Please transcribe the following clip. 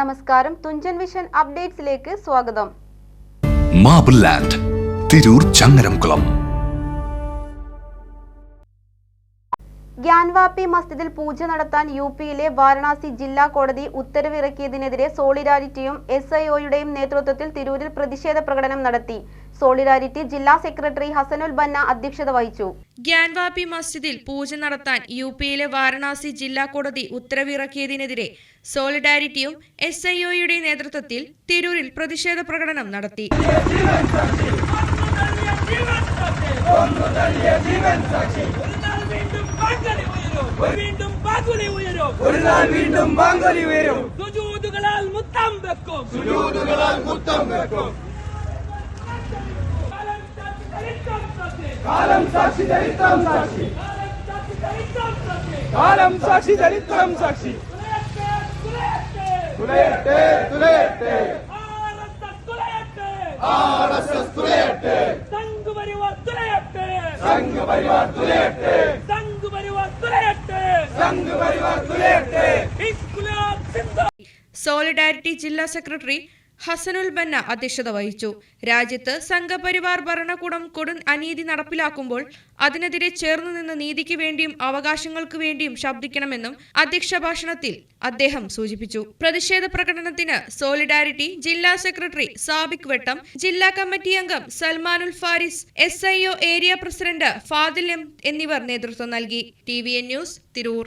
നമസ്കാരം. തുഞ്ചൻ വിഷൻ അപ്ഡേറ്റ്സിലേക്ക് സ്വാഗതം. Marble land Tirur Changaramkulam. Gyanvapi മസ്ജിദിൽ പൂജ നടത്താൻ യു പിയിലെ വാരണാസി ജില്ലാ കോടതി ഉത്തരവിറക്കിയതിനെതിരെ സോളിഡാരിറ്റിയും എസ് ഐ ഒയുടെയും നേതൃത്വത്തിൽ തിരൂരിൽ പ്രതിഷേധ പ്രകടനം നടത്തി. സോളിഡാരിറ്റി ജില്ലാ സെക്രട്ടറി ഹസനുൽ ബന്ന അധ്യക്ഷത വഹിച്ചു. ഗ്യാൻവാപി മസ്ജിദിൽ പൂജ നടത്താൻ യു പിയിലെ വാരണാസി ജില്ലാ കോടതി ഉത്തരവിറക്കിയതിനെതിരെ സോളിഡാരിറ്റിയും എസ് ഐ ഒയുടെ നേതൃത്വത്തിൽ തിരൂരിൽ പ്രതിഷേധ പ്രകടനം നടത്തി. വീണ്ടും വീണ്ടും ബാങ്കുലി ഉയരും. സുജൂതുകളാൽ മുത്തം വെക്കും. മുത്തം വെക്കും. കാലം സാക്ഷി ചരിത്രം സാക്ഷി കാലം സാക്ഷി ചരിത്രം സാക്ഷി തുലയട്ടെ തുലയട്ടെ ആർ എസ് എസ് തുലയട്ടെ തുലയട്ടെ സംഘപരിവാർ തുലയട്ടെ സംഘപരിവാർ തുലയട്ടെ സംഘപരിവാർ തുലയട്ടെ ഇൻകുലാബ് സിന്ദാ സോളിഡാരിറ്റി ജില്ലാ സെക്രട്ടറി ഹസനുൽ ബന്ന അധ്യക്ഷത വഹിച്ചു. രാജ്യത്ത് സംഘപരിവാർ ഭരണകൂടം കൊടും അനീതി നടപ്പിലാക്കുമ്പോൾ അതിനെതിരെ ചേർന്നു നിന്ന് നീതിക്ക് വേണ്ടിയും അവകാശങ്ങൾക്ക് വേണ്ടിയും ശബ്ദിക്കണമെന്നും അധ്യക്ഷ ഭാഷണത്തിൽ അദ്ദേഹം സൂചിപ്പിച്ചു. പ്രതിഷേധ പ്രകടനത്തിന് സോളിഡാരിറ്റി ജില്ലാ സെക്രട്ടറി സാബിക് വെട്ടം ജില്ലാ കമ്മിറ്റി അംഗം Salmanul Faris S I O area president Fadil M എന്നിവർ നേതൃത്വം നൽകി. T V N news Tirur.